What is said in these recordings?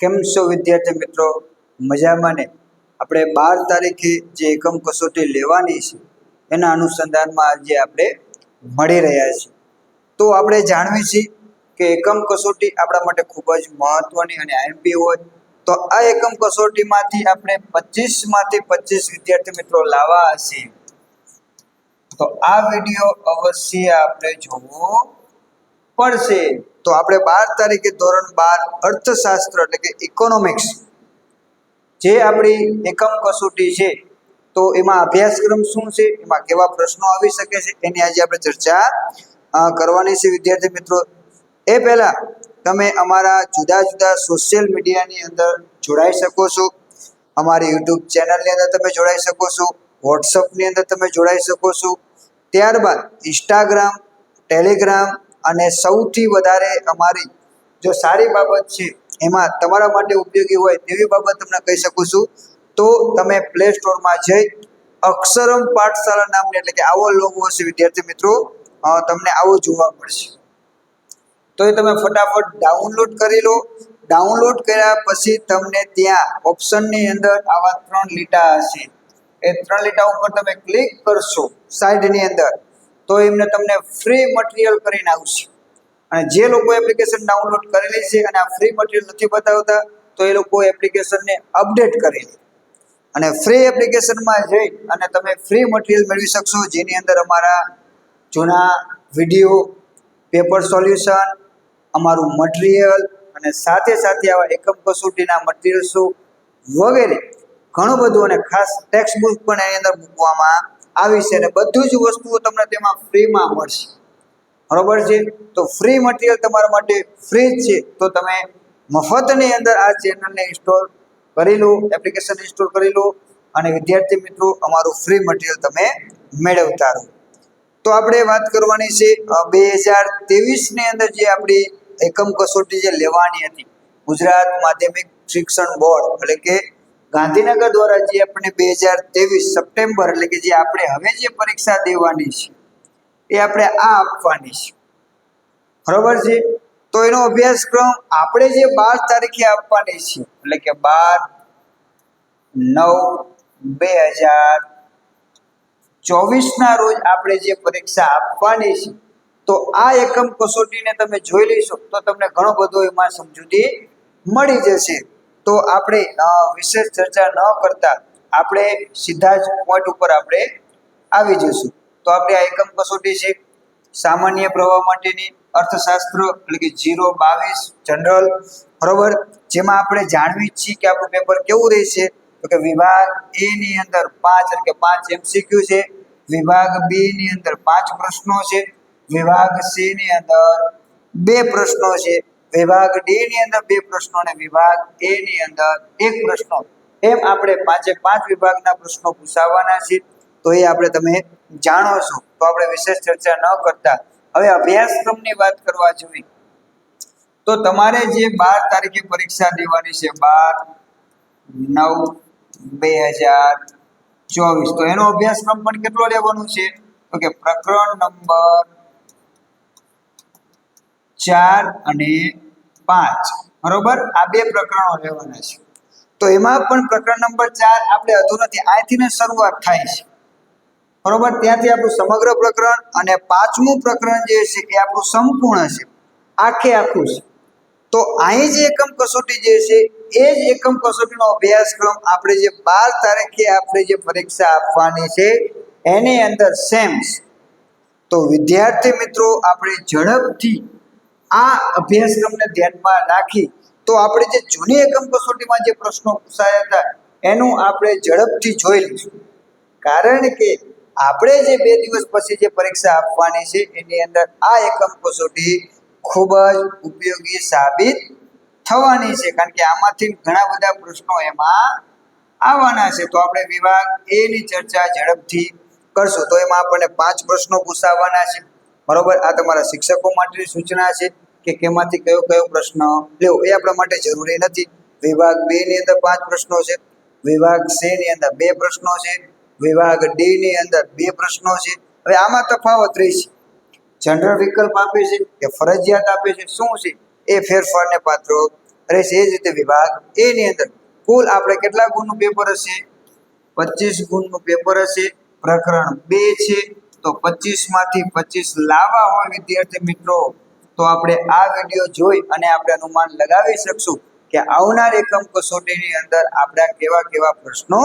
કેમ છો વિદ્યાર્થી મિત્રો? મજામાં ને? આપણે બાર તારીખે જે એકમ કસોટી લેવાની છે, એના અનુસંધાનમાં આજે આપણે મળી રહ્યા છીએ. તો આપણે જાણવી છીએ કે એકમ કસોટી આપણા માટે ખૂબ જ મહત્વની અને આઈએમપી હોય. તો આ એકમ કસોટીમાંથી આપણે પચીસમાંથી પચીસ વિદ્યાર્થી મિત્રો લાવવા છીએ તો આ વીડિયો અવશ્ય આપણે જોવો. પડશે, તો આપણે બાર તારીખે ધોરણ બાર અર્થશાસ્ત્ર એટલે કે ઇકોનોમિક્સ જે આપણી એકમ કસોટી છે, તો એમાં અભ્યાસક્રમ શું છે, એમાં કેવા પ્રશ્નો આવી શકે છે, એની આજે આપણે ચર્ચા કરવાની છે, વિદ્યાર્થી મિત્રો. એ પહેલા તમે અમારા જુદા જુદા સોશિયલ મીડિયાની અંદર જોડાઈ શકો છો. અમારી યુટ્યુબ ચેનલની અંદર તમે જોડાઈ શકો છો. વોટ્સઅપની અંદર તમે જોડાઈ શકો છો. ત્યારબાદ ઇન્સ્ટાગ્રામ ટેલિગ્રામ અને સૌથી વધારે અમારી જો સારી બાબત છે, એમાં તમારા માટે ઉપયોગી હોય તેવી બાબત તમને કહી શકું છું. તો તમે પ્લે સ્ટોરમાં જઈ અક્ષરમ પાઠશાળા નામની, એટલે કે આવો લોગો હશે વિદ્યાર્થી મિત્રો તમને આવો જોવા મળશે. તો એ તમે ફટાફટ ડાઉનલોડ કરી લો. ડાઉનલોડ કર્યા પછી તમને ત્યાં ઓપ્શનની અંદર આવા ત્રણ લીટા હશે. એ ત્રણ લીટા ઉપર તમે ક્લિક કરશો સાઈડની અંદર. તો એમને તમને ફ્રી મટીરિયલ કરીને આવશે અને જે લોકો એપ્લિકેશન ડાઉનલોડ કરેલી છે અને આ ફ્રી મટીરિયલ નથી બતાવતા, તો એ લોકો એપ્લિકેશનને અપડેટ કરી લે. અને ફ્રી એપ્લિકેશનમાં જઈ અને તમે ફ્રી મટીરિયલ મેળવી શકશો, જેની અંદર અમારા જૂના વીડિયો પેપર સોલ્યુશન અમારું મટીરિયલ અને સાથે સાથે આવા એકમ કસોટીના મટીરિયલ્સો વગેરે ઘણું બધું અને ખાસ ટેક્સ્ટ બુક પણ એની અંદર મૂકવામાં આવી છે અને બધું જ વસ્તુઓ તમને તેમાં ફ્રીમાં મળશે. બરોબર છે? તો ફ્રી મટીરિયલ તમારા માટે ફ્રી જ છે. તો તમે મફતની અંદર આ ચેનલને ઇન્સ્ટોલ કરી લો એપ્લિકેશન ઇન્સ્ટોલ કરી લો અને વિદ્યાર્થી મિત્રો, અમારું ફ્રી મટીરિયલ તમે મેળવતા રહો. તો આપણે વાત કરવાની છે બે હજાર ત્રેવીસની અંદર જે આપણી એકમ કસોટી જે લેવાની હતી, ગુજરાત માધ્યમિક શિક્ષણ બોર્ડ, એટલે કે ગાંધીનગર દ્વારા જે આપણે બે હજાર ત્રેવીસ સપ્ટેમ્બર એટલે કે જે આપણે હવે જે પરીક્ષા દેવાની છે, એ આપણે આ આપવાની છે. બરોબર છે? તો એનો અભ્યાસક્રમ આપણે જે બાર તારીખે આપવાની છે, એટલે કે બાર નવ બે હજાર ચોવીસના રોજ આપણે જે પરીક્ષા આપવાની છે, તો આ એકમ કસોટીને તમે જોઈ લઈશો, તો તમને ઘણો બધો એમાં સમજૂતી મળી જશે. તો આપણે વિશેષ ચર્ચા ન કરતા આપણે સીધા જ પોઈન્ટ ઉપર આપણે આવી જઈશું. તો આપણે આ એકમ કસોટી છે. સામાન્ય પ્રવાહ માટેની અર્થશાસ્ત્ર, એટલે કે જીરો બાવીસ જનરલ બરોબર? જેમાં આપણે જાણવી છીએ કે આપણું પેપર કેવું રહેશે. તો કે વિભાગ એ ની અંદર પાંચ, એટલે કે પાંચ એમસીક્યુ છે. વિભાગ બી ની અંદર પાંચ પ્રશ્નો છે. વિભાગ સી ની અંદર બે પ્રશ્નો છે. વિભાગ ડી ની અંદર બે પ્રશ્નો અને વિભાગ એ ની અંદર એક પ્રશ્નો. એમ આપણે પાંચે પાંચ વિભાગના પ્રશ્નો પૂછાવાના છે તો એ આપણે તમે જાણો છો. તો આપણે વિશેષ ચર્ચા ન કરતા. હવે અભ્યાસક્રમની વાત કરવા જોઈએ. તો તમારે જે બાર તારીખે પરીક્ષા દેવાની છે, બાર, નવ, બે હજાર ચોવીસ. તો એનો અભ્યાસક્રમ પણ કેટલો લેવાનો છે? તો કે પ્રકરણ નંબર ચાર અને પાંચ. બરોબર? આ બે પ્રકરણો લેવાના છે. તો એમાં પણ પ્રકરણ નંબર ચાર આપણે અધૂરાથી અહીંથી ને શરૂઆત થાય છે. બરોબર? ત્યાંથી આપણું સમગ્ર પ્રકરણ અને પાંચમું પ્રકરણ જે છે એ આપણું સંપૂર્ણ છે. આખે આખું છે. તો અહીં જે એકમ કસોટી જે છે, એ જ એકમ કસોટીનો અભ્યાસક્રમ આપણે જે બાર તારીખે આપણે જે પરીક્ષા આપવાની છે, એની અંદર સેમ્સ. તો વિદ્યાર્થી મિત્રો, આપણે ઝડપથી આ અભ્યાસક્રમને ધ્યાનમાં રાખી તો આપણે જે જૂની એકમ કસોટીમાં જે પ્રશ્નો પૂછાયા હતા, એનું આપણે ઝડપથી જોઈ લઈશું. કારણ કે આપણે જે બે દિવસ પછી જે પરીક્ષા આપવાની છે, એની અંદર આ એકમ કસોટી ખૂબ જ ઉપયોગી સાબિત થવાની છે. કારણ કે આમાંથી ઘણા બધા પ્રશ્નો એમાં આવવાના છે. તો આપણે વિભાગ એની ચર્ચા ઝડપથી કરશું. તો એમાં આપણને પાંચ પ્રશ્નો પૂછાવાના છે. બરોબર? આ તમારા શિક્ષકો માટેની સૂચના છે. કે કેમાંથી કયો કયો પ્રશ્ન લેવો એ આપણા માટે જરૂરી નથી. વિભાગ બે ની અંદર પાંચ પ્રશ્નો છે. વિભાગ સી ની અંદર બે પ્રશ્નો છે. વિભાગ ડી ની અંદર બે પ્રશ્નો છે. હવે આમાં તફાવત રહી છે જનરલ વિકલ્પ આપે છે કે ફરજિયાત આપે છે. શું છે? એ ફેરફારને પાત્ર રહેશે. એ જ રીતે વિભાગ એ ની અંદર કુલ આપણે કેટલા ગુણનું પેપર હશે? પચીસ ગુણનું પેપર હશે. પ્રકરણ બે છે. તો પચીસમાંથી પચીસ લાવવા હોય વિદ્યાર્થી મિત્રો. તો આપણે આ વીડિયો જોઈ અને આપણે અનુમાન લગાવી શકશું કે આવનાર એકમ કસોટીની અંદર આપણા કેવા કેવા પ્રશ્નો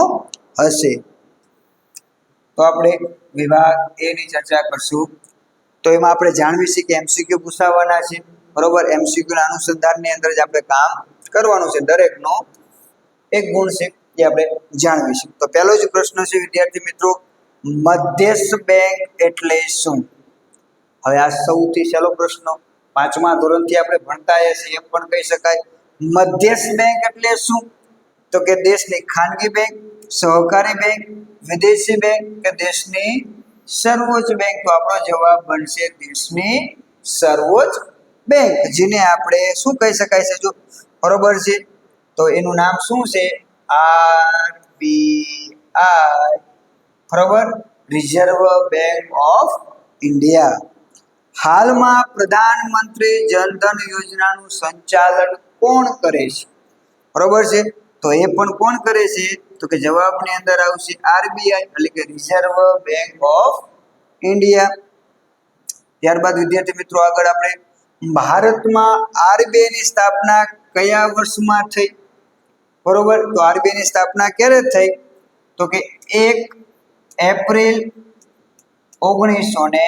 હશે. તો આપણે વિભાગ એની ચર્ચા કરશું. તો એમાં આપણે જાણવીશું કે એમસીક્યુ પૂછાવાના છે. બરોબર? એમસીક્યુ ના અનુસંધાનની અંદર જ આપણે કામ કરવાનું છે દરેકનો એક ગુણ છે જે આપણે જાણવીશું તો પહેલો જ પ્રશ્ન છે, વિદ્યાર્થી મિત્રો, મધ્યસ્થ બેંક એટલે શું? હવે આ સૌથી સહેલો પ્રશ્ન. પાંચમા ધોરણથી આપણે ભણતા છીએ, એમ પણ કહી શકાય. મધ્યસ્થ બેંક એટલે શું? તો કે દેશની ખાનગી બેંક, સહકારી બેંક, વિદેશી બેંક કે દેશની સર્વોચ્ચ બેંક? તો આપણો જવાબ બનશે દેશની સર્વોચ્ચ બેંક, જેને આપણે શું કહી શકાય છે જો? બરોબર છે? તો એનું નામ શું છે? આરબીઆઈ. બરોબર? Reserve bank of India. હાલમાં પ્રધાનમંત્રી જનધન યોજનાનું સંચાલન કોણ કરે છે? બરોબર છે? તો એ પણ કોણ કરે છે? તો કે જવાબની અંદર આવશે આરબીઆઈ, એટલે કે રિઝર્વ બેંક ઓફ ઇન્ડિયા ત્યારબાદ વિદ્યાર્થી મિત્રો, આગળ આપણે ભારતમાં આરબીઆઈ ની સ્થાપના કયા વર્ષમાં થઈ? બરોબર? તો આરબીઆઈ ની સ્થાપના ક્યારે થઈ? તો કે એક એપ્રિલ ઓગણીસો ને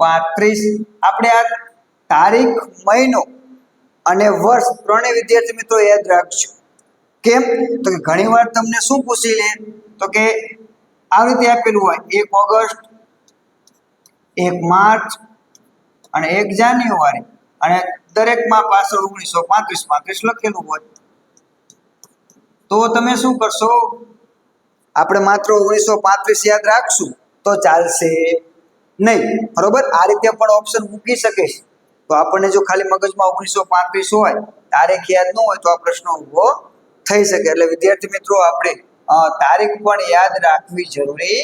પાંત્રીસ. આપણે આ તારીખ, મહિનો અને વર્ષ ત્રણેય વિદ્યાર્થી મિત્રો યાદ રાખજો. કેમ? તો કે ઘણીવાર તમને શું પૂછી લે? તો કે આ રીતે આપેલું હોય, એક ઓગસ્ટ, એક માર્ચ અને એક જાન્યુઆરી. અને દરેકમાં પાછળ ઓગણીસો પાંત્રીસ પાંત્રીસ લખેલું હોય. તો તમે શું કરશો? આપણે માત્ર ઓગણીસો પાંત્રીસ યાદ રાખશું. તો ચાલશે. નહીં. બરોબર? આ રીતે પણ ઓપ્શન મૂકી શકે છે. તો આપણને જો ખાલી મગજમાં ઓગણીસો પાંત્રીસ હોય, તારીખ યાદ ન હોય તો આ પ્રશ્ન ઊભો થઈ શકે. એટલે વિદ્યાર્થી મિત્રો, આપણે તારીખ પણ યાદ રાખવી જરૂરી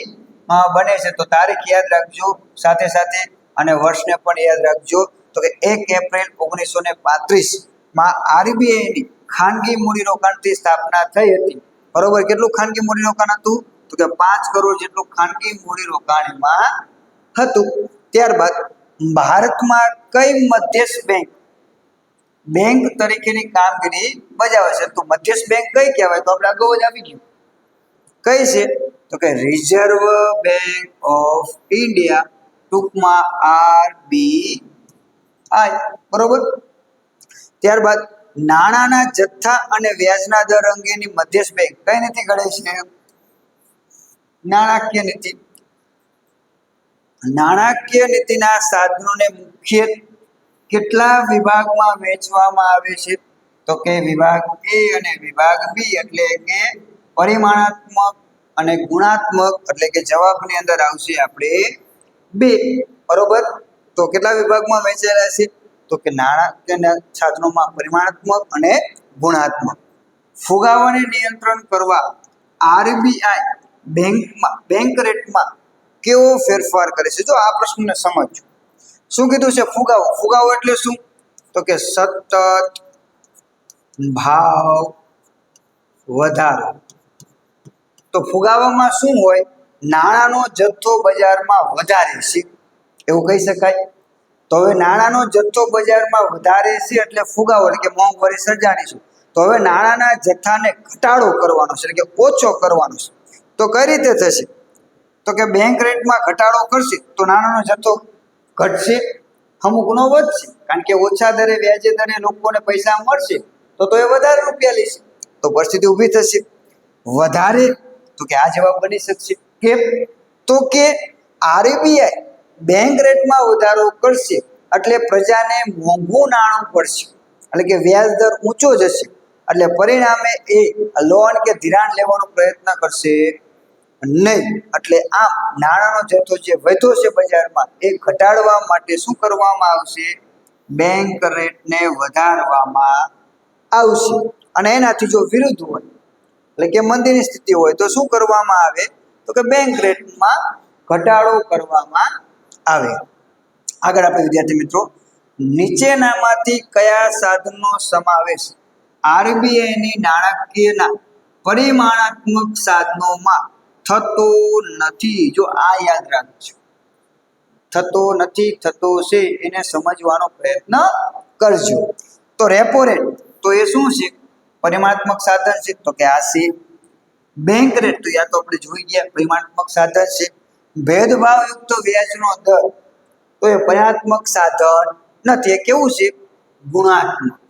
બને છે. તો તારીખ યાદ રાખજો સાથે સાથે અને વર્ષને પણ યાદ રાખજો. તો કે એક એપ્રિલ ઓગણીસો ને પાંત્રીસમાં આરબીઆઈની ખાનગી મૂડીરોકાણથી સ્થાપના થઈ હતી. બરોબર? કેટલું ખાનગી મૂડીરોકાણ હતું? તો કે પાંચ કરોડ જેટલું ખાનગી મૂડીરોકાણમાં હતું. ત્યારબાદ ભારતમાં કઈ મધ્યસ્થ બેંક બેંક તરીકેની કામગીરી બજાવે છે. તો મધ્યસ્થ બેંક કઈ કહેવાય? તો આપણે અગાઉ જ આવી ગયું. કઈ છે? તો કે રિઝર્વ બેંક ઓફ ઇન્ડિયા ટૂંકમાં આર બી આઈ બરોબર? ત્યારબાદ નાણાંના જથ્થા અને વ્યાજના દર અંગેની મધ્યસ્થ બેંક કઈ નીતિ ઘડે છે? નાણાકીય નીતિ. નાણાકીય નીતિના સાધનોને મુખ્ય કેટલા વિભાગમાં વહેંચવામાં આવે છે? તો કે વિભાગ એ અને વિભાગ બી એટલે કે પરિમાણાત્મક અને ગુણાત્મક, એટલે કે જવાબની અંદર આવશે આપણે બે બરોબર? તો કેટલા વિભાગમાં વહેંચેલા છે? તો કે નાણાકીય સાધનોમાં પરિમાણાત્મક અને ગુણાત્મક. ફુગાવાને નિયંત્રણ કરવા આરબીઆઈ બેંકમાં બેંક રેટમાં કેવો ફેરફાર કરે છે? જો આ પ્રશ્નને સમજો શું કીધું છે? ફુગાવો. ફુગાવો એટલે શું? તો કે સતત ભાવ વધારો. તો ફુગાવામાં શું હોય? નાણાંનો જથ્થો બજારમાં વધારે છે. એવું કહી શકાય? તો હવે નાણાંનો જથ્થો બજારમાં વધારે છે એટલે ફુગાવો, એટલે કે મોંઘવારી સર્જાણી છે. તો હવે નાણાંના જથ્થાને ઘટાડો કરવાનો છે, એટલે કે ઓછો કરવાનો છે. તો કઈ રીતે થશે? તો કે બેંક રેટમાં ઘટાડો કરશે તો નાણાંનો જથ્થો ઘટશે અમુકનો વધશે. કારણ કે ઓછા દરે વ્યાજે દરે લોકોને પૈસા મળશે, તો તો એ વધારે રૂપિયા લેશે. તો પરિસ્થિતિ ઊભી થશે. વધારે તો કે આ જવાબ બની શકશે. કેમ? તો કે આરબીઆઈ બેંક રેટમાં વધારો કરશે, એટલે પ્રજાને મોંઘું નાણું પડશે. એટલે કે વ્યાજ દર ઊંચો જશે. એટલે પરિણામે એ લોન કે ધિરાણ લેવાનો પ્રયત્ન કરશે. નહીં. એટલે આમ નાણાંનો જથ્થો જે વધ્યો છે બજારમાં, એ ઘટાડવા માટે શું કરવામાં આવશે? બેંક રેટને વધારવામાં આવશે. અને એનાથી જો વિરુદ્ધ હોય, એટલે કે મંદીની સ્થિતિ હોય, તો શું કરવામાં આવે? તો કે બેંક રેટમાં ઘટાડો કરવામાં આવે. આગળ આપણે વિદ્યાર્થી મિત્રો, નીચેનામાંથી કયા સાધનનો સમાવેશ? આરબીઆઈની નાણાકીયના પરિમાણાત્મક સાધનોમાં થતો નથી. જો આ યાદ રાખજો. થતો નથી, થતો છે, એને સમજવાનો પ્રયત્ન કરજો. તો રેપો રેટ તો એ શું છે? પરિમાણાત્મક સાધન છે? તો કે આ છે. બેંક રેટ તો યા તો આપણે જોઈ ગયા, પરિમાણાત્મક સાધન છે. ભેદભાવયુક્ત વ્યાજનો દર, તો એ પરિમાણાત્મક સાધન નથી. એ કેવું છે? ગુણાત્મક.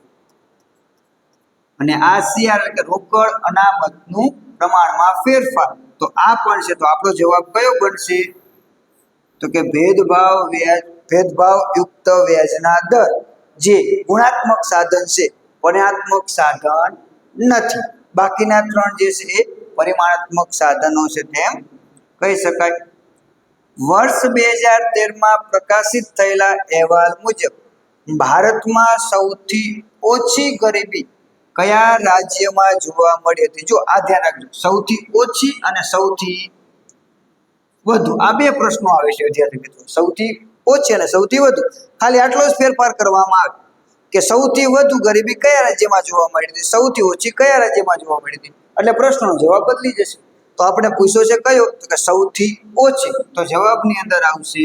અને આ સીઆર કે રોકડ અનામતનું પ્રમાણમાં ફેરફાર. તો આ પણ છે, તો આપણો જવાબ કયો બનશે? તો કે ભેદભાવ વ્યાજ, ભેદભાવ યુક્ત વ્યાજના દર, જે ગુણાત્મક સાધન છે પરિણાત્મક સાધન નથી. બાકીના ત્રણ જે છે, એ પરિમાણાત્મક સાધનો છે તેમ કહી શકાય. વર્ષ બે હજાર તેરમાં પ્રકાશિત થયેલા અહેવાલ મુજબ, ભારતમાં સૌથી ઓછી ગરીબી કયા રાજ્યમાં જોવા મળી હતી જો આ ધ્યાન રાખજો. સૌથી ઓછી અને સૌથી વધુ. આ બે પ્રશ્નો આવે છે વિદ્યાર્થી મિત્રો. સૌથી ઓછી અને સૌથી વધુ. ખાલી આટલો જ ફેરફાર કરવામાં આવે. કે સૌથી વધુ ગરીબી કયા રાજ્યમાં જોવા મળી હતી? સૌથી ઓછી કયા રાજ્યમાં જોવા મળી હતી? એટલે પ્રશ્નનો જવાબ બદલી જશે. તો આપણે પૂછ્યો છે કયો? તો કે સૌથી ઓછી. તો જવાબની અંદર આવશે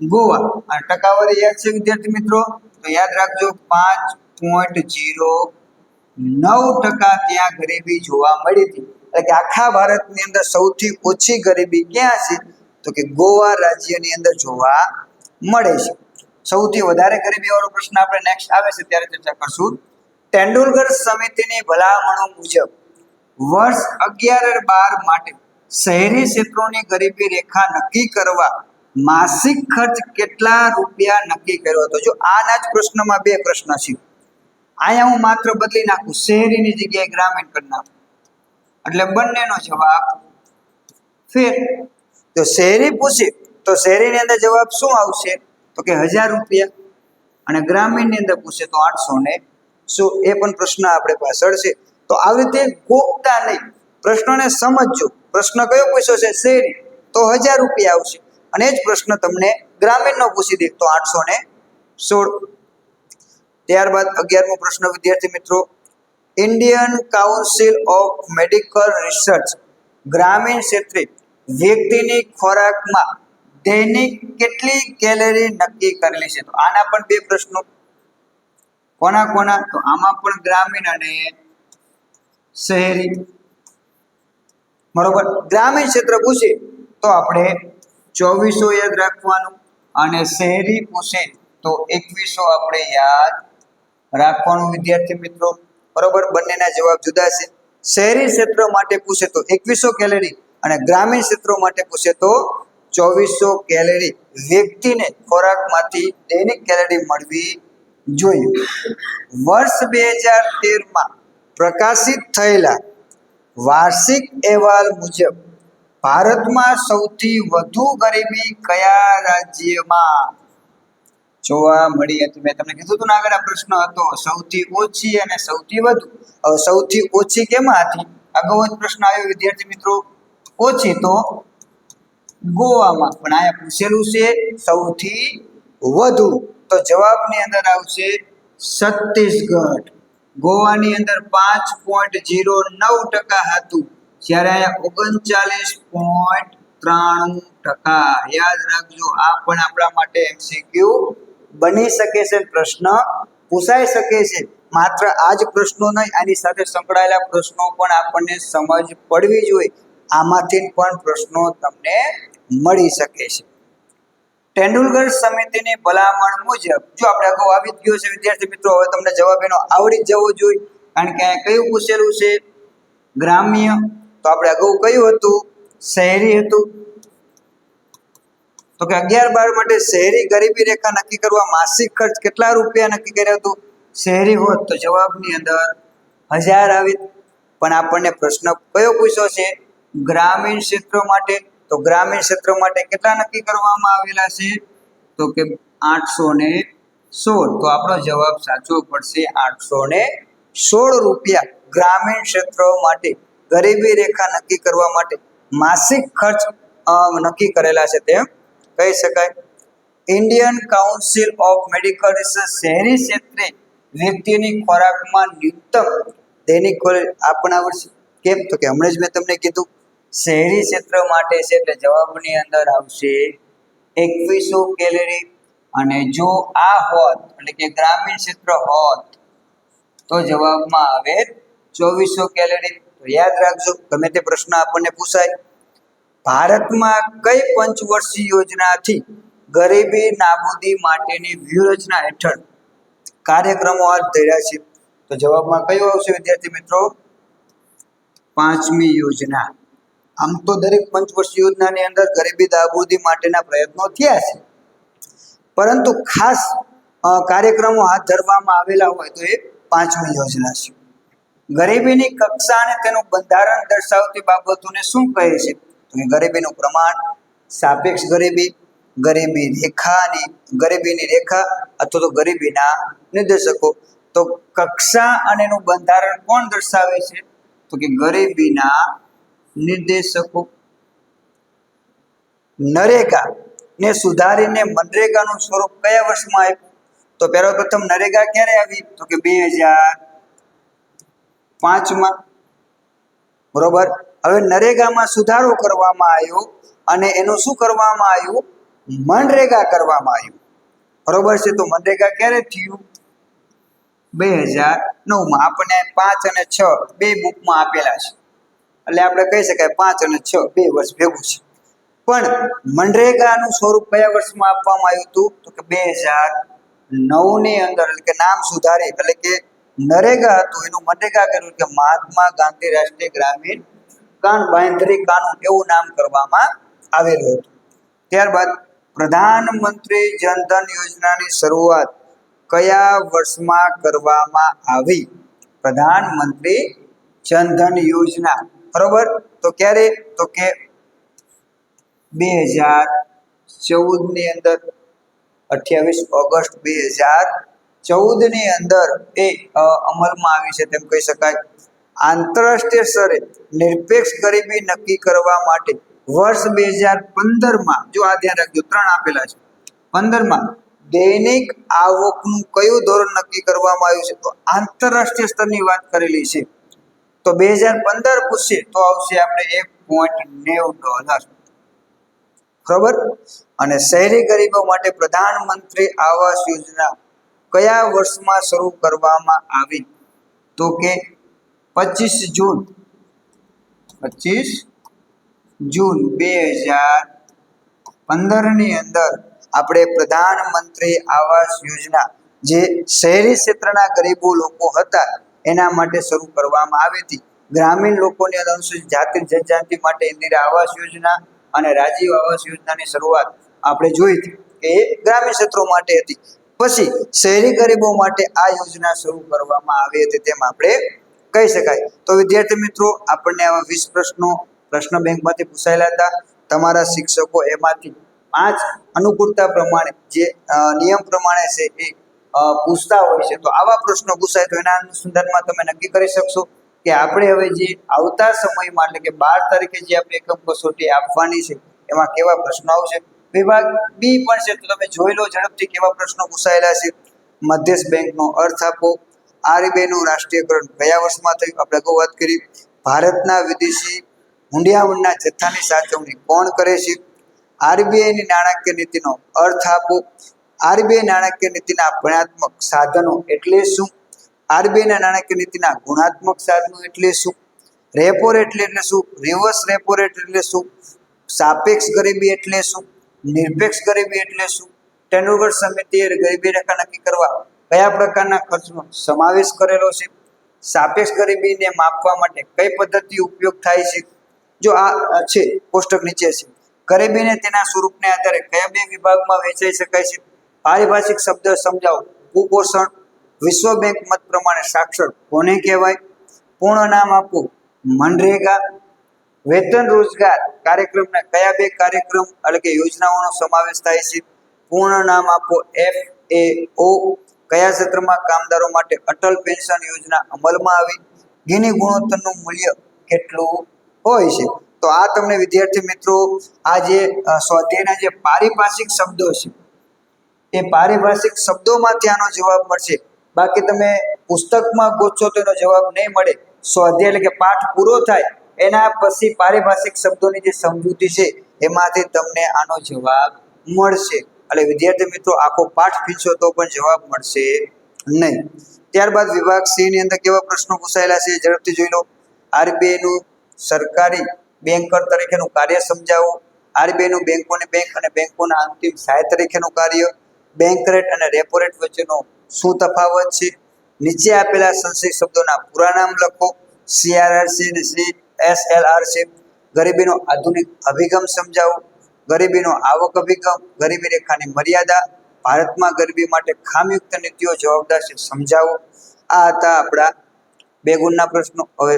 ગોવા. અને ટકાવારી યાદ છે વિદ્યાર્થી મિત્રો? તો યાદ રાખજો પાંચ પોઈન્ટ જીરો નવ ટકા ત્યાં ગરીબી જોવા મળી હતી. એટલે કે આખા ભારતની અંદર સૌથી ઓછી ગરીબી ક્યાં છે? તો કે ગોવા રાજ્યની અંદર જોવા મળે છે. સૌથી વધારે ગરીબી વાળો પ્રશ્ન આપણે નેક્સ્ટ આવે છે. ત્યારે ચર્ચા કરશું. તેંડુલકર સમિતિની ભલામણો મુજબ વર્ષ અગિયાર બાર માટે શહેરી ક્ષેત્રોની ગરીબી રેખા નક્કી કરવા માસિક ખર્ચ કેટલા રૂપિયા નક્કી કર્યો હતો? જો આના જ પ્રશ્નમાં બે પ્રશ્ન છે. અહીંયા હું માત્ર બદલી નાખું. શહેરીની જગ્યાએ ગ્રામીણ કરી નાખું. એટલે બંનેનો જવાબ ફેર તો શહેરી પૂછે, તો શહેરીની અંદર જવાબ શું આવશે? તો કે હજાર રૂપિયા. અને ગ્રામીણની અંદર પૂછે તો આઠસો ને શું એ પણ પ્રશ્ન આપણે પાછળ છે. તો આવી રીતે ગોપતા નહીં. પ્રશ્નને સમજજો. પ્રશ્ન કયો પૂછ્યો છે? શહેરી તો હજાર રૂપિયા આવશે. અને એ જ પ્રશ્ન તમને ગ્રામીણનો પૂછી દે તો આઠસો ને સોળ. ત્યારબાદ અગિયારમો પ્રશ્ન, વિદ્યાર્થી મિત્રો Indian council of medical research ગ્રામીણ ક્ષેત્રે વ્યક્તિની ખોરાકમાં દૈનિક કેટલી કેલરી નક્કી કરેલી છે? તો આના પણ બે પ્રશ્નો. કોના કોના? તો આમાં પણ ગ્રામીણ અને શહેરી. બરોબર? ગ્રામીણ ક્ષેત્ર પૂછે તો આપણે ચોવીસો યાદ રાખવાનું અને શહેરી પૂછે તો એકવીસો આપણે યાદ રાખવાનું વિદ્યાર્થી મિત્રો. બરોબર? બંનેના જવાબ જુદા છે. શહેરી ક્ષેત્ર માટે પૂછે તો એકવીસો કેલેરી અને ગ્રામીણ ક્ષેત્રો માટે પૂછે તો ચોવીસો કેલેરી. વ્યક્તિને ખોરાકમાંથી દૈનિક કેલેરી મળવી જોઈએ. વર્ષ બે હજાર તેરમાં પ્રકાશિત થયેલા વાર્ષિક અહેવાલ મુજબ ભારતમાં સૌથી વધુ ગરીબી કયા રાજ્યમાં? જોવા મળી હતી. મેં તમને કીધું હતું આગળ આ પ્રશ્ન હતો, સૌથી ઓછી અને સૌથી વધુ. સૌથી ઓછી કેમાં હતી? અગાઉ જ પ્રશ્ન આવ્યો, વિદ્યાર્થી મિત્રો. ઓછી તો ગોવામાં. પણ અહીંયા પૂછેલું છે, સૌથી વધુ. તો જવાબની અંદર આવશે છત્તીસગઢ. ગોવાની અંદર પાંચ પોઈન્ટ જીરો નવ ટકા હતું. જ્યારે અહીંયા ઓગણચાલીસ પોઈન્ટ ત્રાણું ટકા. યાદ રાખજો, આ પણ આપણા માટે એમસીક્યુ બની શકે છે પ્રશ્ન, પૂછાઈ શકે છે. માત્ર આ જ પ્રશ્નો નહીં, આની સાથે સંકળાયેલા પ્રશ્નો પણ આપણને સમજ પડવી જોઈએ. આમાંથી પણ પ્રશ્નો તમને મળી શકે છે. તેંડુલકર સમિતિની ભલામણ મુજબ, જો આપણે અગાઉ આવી ગયો છે, વિદ્યાર્થી મિત્રો, હવે તમને જવાબ એનો આવડી જ જવો જોઈએ. કારણ કે અહીંયા કયું પૂછેલું છે? ગ્રામ્ય. તો આપણે અગાઉ કયું હતું? શહેરી હતું. તો કે અગિયાર બાર માટે શહેરી ગરીબી રેખા નક્કી કરવા માસિક ખર્ચ કેટલા રૂપિયા નક્કી કર્યો હતો? શહેરી હોત તો જવાબની અંદર હજાર આવી. પણ આપણને પ્રશ્ન કયો પૂછ્યો છે? ગ્રામીણ ક્ષેત્રો માટે. તો ગ્રામીણ ક્ષેત્ર માટે કેટલા નક્કી કરવામાં આવેલા છે? તો કે આઠસો ને સોળ. તો આપણો જવાબ સાચો પડશે આઠસો ને સોળ રૂપિયા. ગ્રામીણ ક્ષેત્રો માટે ગરીબી રેખા નક્કી કરવા માટે માસિક ખર્ચ નક્કી કરેલા છે તેમ કહી શકાય. Indian council of medical research શહેરી ક્ષેત્રે વ્યક્તિની ખોરાકમાં ન્યૂનતમ દૈનિક આપણા આપનાવર કેમ? તો કે હમણાં જ મેં તમને કીધું, શહેરી ક્ષેત્ર માટે છે એટલે જવાબની અંદર આવશે એકવીસો કેલેરી અને જો આ હોત, એટલે કે ગ્રામીણ ક્ષેત્ર હોત, તો જવાબમાં આવે ચોવીસો કેલેરી. યાદ રાખજો, ગમે તે પ્રશ્ન આપણને પૂછાય ભારતમાં કઈ પંચવર્ષીય યોજનાથી ગરીબી, નાબૂદી માટેની વ્યૂહરચના હેઠળ કાર્યક્રમો હાથ ધર્યા છે. તો જવાબમાં કયો આવશે, વિદ્યાર્થી મિત્રો? પાંચમી યોજના. આમ તો દરેક પંચવર્ષીય યોજનાની અંદર ગરીબી, નાબૂદી માટેના પ્રયત્નો થયા છે. પરંતુ ખાસ કાર્યક્રમો હાથ ધરવામાં આવેલા હોય તો એ પાંચમી યોજના છે. ગરીબીની કક્ષા અને તેનું બંધારણ દર્શાવતી બાબતોને શું કહે છે? કે ગરીબીનું પ્રમાણ સાપેક્ષ ગરીબી ગરીબી રેખાની ગરીબીની રેખા અથવા તો ગરીબીના નિર્દેશકો. તો કક્ષા અને એનું બંધારણ કોણ દર્શાવે છે? તો કે ગરીબીના નિર્દેશકો. નરેગા ને સુધારીને મનરેગાનું સ્વરૂપ કયા વર્ષમાં આપ્યું? તો પહેલા પ્રથમ નરેગા ક્યારે આવી? તો કે બે હજાર પાંચમાં. બરોબર? હવે નરેગામાં સુધારો કરવામાં આવ્યો અને એનું શું કરવામાં આવ્યું? મનરેગા કરવામાં આવ્યું. બરોબર છે? તો મનરેગા ક્યારે થયું? બે હજાર નવમાં. આપણને પાંચ અને છ બે બુકમાં આપેલા છે. એટલે આપણે કહી શકાય પાંચ અને છ બે વર્ષ ભેગું છે. પણ મનરેગાનું સ્વરૂપ કયા વર્ષમાં આપવામાં આવ્યું હતું? તો કે બે હજાર નવની અંદર, એટલે કે નામ સુધારે. એટલે કે નરેગા હતું. એનું મનરેગા કર્યું કે મહાત્મા ગાંધી રાષ્ટ્રીય ગ્રામીણ કાન બાંધરી એવું નામ કરવામાં આવેલું હતું. ત્યારબાદ પ્રધાનમંત્રી જનધન યોજનાની શરૂઆત કયા વર્ષમાં કરવામાં આવી? પ્રધાનમંત્રી જનધન યોજના, બરોબર? તો ક્યારે? તો કે બે હજાર ચૌદની અંદર, અઠ્યાવીસ ઓગસ્ટ બે હજાર ચૌદની અંદર એ અમલમાં આવી છે તેમ કહી શકાય. આંતરરાષ્ટ્રીય સ્તરે નિરપેક્ષ ગરીબી નક્કી કરવા માટે વર્ષ બે હજાર પંદરમાં, જો આ ધ્યાન રાખજો, ત્રણ આપેલા છે. પંદરમાં, દૈનિક આવકનું કયું ધોરણ નક્કી કરવામાં આવ્યું છે? તો આંતરરાષ્ટ્રીય સ્તરની વાત કરેલી છે. તો બે હજાર પંદર પૂછશે, તો આવશે આપણે એક પોઈન્ટ નેવું ડોલર. બરોબર અને શહેરી ગરીબો માટે પ્રધાનમંત્રી આવાસ યોજના કયા વર્ષમાં શરૂ કરવામાં આવી? તો કે પચીસ જૂન. પચીસ જૂન બે હજાર પંદરની અંદર આપણે પ્રધાનમંત્રી આવાસ યોજના જે શહેરી ક્ષેત્રના ગરીબો લોકો હતા, એના માટે શરૂ કરવામાં આવી હતી. ગ્રામીણ લોકોની અનુસૂચિત જાતિ જનજાતિ માટે ઇન્દિરા આવાસ યોજના અને રાજીવ આવાસ યોજનાની શરૂઆત આપણે જોઈ હતી કે એ ગ્રામીણ ક્ષેત્રો માટે હતી. પછી શહેરી ગરીબો માટે આ યોજના શરૂ કરવામાં આવી હતી. તેમ આપણે કહી શકાય. તો વિદ્યાર્થી મિત્રો, આપણને આવા વીસ પ્રશ્નો પ્રશ્ન બેંકમાંથી પૂછાયેલા હતા. તમારા શિક્ષકો એમાંથી પાંચ અનુકૂળતા પ્રમાણે જે નિયમ પ્રમાણે છે એ પૂછતા હોય છે. તો આવા પ્રશ્નો પૂછાય તો એના અનુસંધાનમાં તમે નક્કી કરી શકશો કે આપણે હવે જે આવતા સમયમાં, એટલે કે બાર તારીખે જે આપણે એકમ કસોટી આપવાની છે, એમાં કેવા પ્રશ્નો આવશે? વિભાગ બી પણ છે, તો તમે જોઈ લો ઝડપથી કેવા પ્રશ્નો પૂછાયેલા છે. મધ્યસ્થ બેંકનો અર્થ આપો. આરબીઆઈનું રાષ્ટ્રીયકરણ. કયા વર્ષમાં થયું. આપણે અગાઉ વાત કરી. ભારતના વિદેશી હુંડિયામણના જથ્થાની સાચવણી કોણ કરે છે? આરબીઆઈની નાણાકીય નીતિનો અર્થ આપો. આરબીઆઈ નાણાકીય નીતિના ગુણાત્મક સાધનો એટલે શું? આરબીઆઈના નાણાકીય નીતિના ગુણાત્મક સાધનો એટલે શું? રેપો રેટ એટલે શું? રિવર્સ રેપો રેટ એટલે શું? સાપેક્ષ ગરીબી એટલે શું? નિરપેક્ષ ગરીબી એટલે શું? ટેન્ડુલકર સમિતિએ ગરીબી રેખા નક્કી કરવા કયા પ્રકારના ખર્ચનો સમાવેશ કરેલો છે? સાપેક્ષ ગરીબીને માપવા માટે કઈ પદ્ધતિ ઉપયોગ થાય છે? જો આ છે, કોષ્ટક નીચે છે. ગરીબીને તેના સ્વરૂપને આધારે કયા બે વિભાગમાં વહેંચાઈ શકાય છે? પારિભાષિક શબ્દ સમજાવો. કુપોષણ, વિશ્વ બેંક મત પ્રમાણે સાક્ષર કોને કહેવાય? પૂર્ણ નામ આપો. મનરેગા, વેતન રોજગાર કાર્યક્રમના કયા બે કાર્યક્રમ એટલે કે યોજનાઓનો સમાવેશ થાય છે? પૂર્ણ નામ આપો એફ એ ઓ કયા ક્ષેત્રમાં કામદારો માટે અટલ પેન્શન યોજના અમલમાં આવી? ઘીની ગુણોત્તરનું મૂલ્ય કેટલું હોય છે? તો આ તમને વિદ્યાર્થી મિત્રો, આ જે સ્વાધ્યાયના જે પારિભાષિક શબ્દો છે, એ પારિભાષિક શબ્દોમાંથી આનો જવાબ મળશે. બાકી તમે પુસ્તકમાં ગોચો તો એનો જવાબ નહીં મળે. સ્વાધ્યાય એટલે કે પાઠ પૂરો થાય. એના પછી પારિભાષિક શબ્દોની જે સમજૂતી છે, એમાંથી તમને આનો જવાબ મળશે. એટલે વિદ્યાર્થી મિત્રો, આખો પાઠ પીછો તો પણ જવાબ મળશે નહીં. ત્યારબાદ વિભાગ સી ની અંદર કેવા પ્રશ્નો પૂછાયેલા છે ઝડપથી જોઈ લો. આરબીઆઈ નું સરકારી બેન્કર તરીકેનું કાર્ય સમજાવો. આરબીઆઈ નું બેંકોની બેંક અને બેંકોના અંતિમ સહાય તરીકેનું કાર્ય. બેંક રેટ અને રેપો રેટ વચ્ચેનો શું તફાવત છે? નીચે આપેલા સંશય શબ્દોના પૂરા નામ લખો. સીઆરઆરસી અને સી એસએલઆર છે ગરીબીનો આધુનિક અભિગમ સમજાવો. ગરીબીનો આવક અભિગમ, ગરીબી રેખાની મર્યાદા, ભારતમાં ગરીબી માટે ખામયુક્ત નીતિઓ જવાબદાર છે, સમજાવો. આ હતા આપણા બે ગુણના પ્રશ્નો. હવે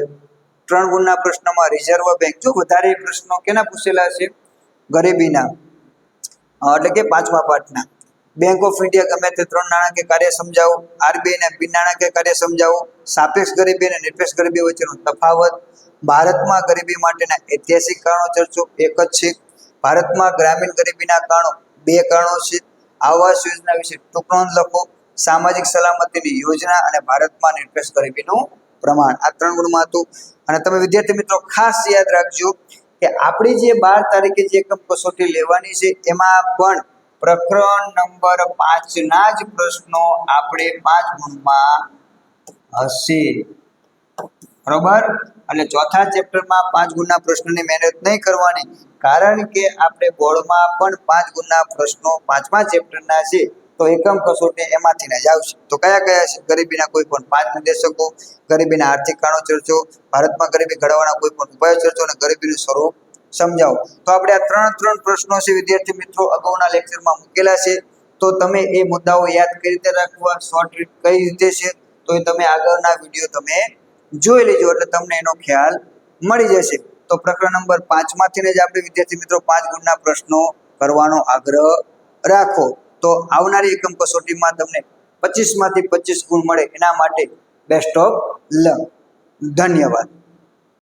ત્રણ ગુણના પ્રશ્નમાં રિઝર્વ બેંક. જો વધારે પ્રશ્નો કેના પૂછેલા છે? ગરીબીના. એટલે કે પાંચમા પાઠના. બેંક ઓફ ઇન્ડિયા ગમે તે ત્રણ નાણાકીય કાર્ય સમજાવો. આરબીઆઈ ના બિન નાણાકીય કાર્ય સમજાવો. સાપેક્ષ ગરીબી અને નિરપેક્ષ ગરીબી વચ્ચેનો તફાવત. ભારતમાં ગરીબી માટેના ઐતિહાસિક કારણો ચર્ચો. એક જ છે. ભારતમાં ગ્રામીણ ગરીબીના કારણો બે કારણો છે આવાસ યોજના વિશે ટૂંક નોંધ લખો. સામાજિક સલામતીની યોજના અને ભારતમાં નિરપેક્ષ ગરીબીનું પ્રમાણ. આ ત્રણ ગુણમાં હતું. અને તમે વિદ્યાર્થી મિત્રો ખાસ યાદ રાખજો કે આપણી જે બાર તારીખે જે એકમ કસોટી લેવાની છે, એમાં પણ પ્રકરણ નંબર પાંચના જ પ્રશ્નો આપણે પાંચ ગુણમાં હશે. બરોબર? એટલે ચોથા ચેપ્ટરમાં પાંચ ગુણના પ્રશ્નોની મહેનત નહીં કરવાની, કારણ કે આપણે બોર્ડમાં પણ પાંચ ગુણના પ્રશ્નો પાંચમા ચેપ્ટરના છે, તો એકમ કસોટી એમાંથી જ આવશે. તો કયા કયા છે? ગરીબીના કોઈ પણ પાંચ નિર્દેશકો, ગરીબીના આર્થિક કારણો ચર્ચો ભારતમાં ગરીબી ઘડવાના કોઈ પણ ઉપાયો ચર્ચો અને ગરીબીનું સ્વરૂપ સમજાવો. તો આપણે આ ત્રણ ત્રણ પ્રશ્નો છે, વિદ્યાર્થી મિત્રો, અગાઉના લેક્ચરમાં મૂકેલા છે. તો તમે એ મુદ્દાઓ યાદ કઈ રીતે રાખવા શોર્ટ રીટ કઈ રીતે છે, તો એ તમે આગળના વીડિયો તમે જોઈ લેજો એટલે તમને એનો ખ્યાલ મળી જશે. તો પ્રકરણ નંબર પાંચમાંથી જ આપણે વિદ્યાર્થી મિત્રો પાંચ ગુણના પ્રશ્નો કરવાનો આગ્રહ રાખો. તો આવનારી એકમ કસોટીમાં તમને પચીસમાંથી પચીસ ગુણ મળે. એના માટે બેસ્ટ ઓફ લક ધન્યવાદ.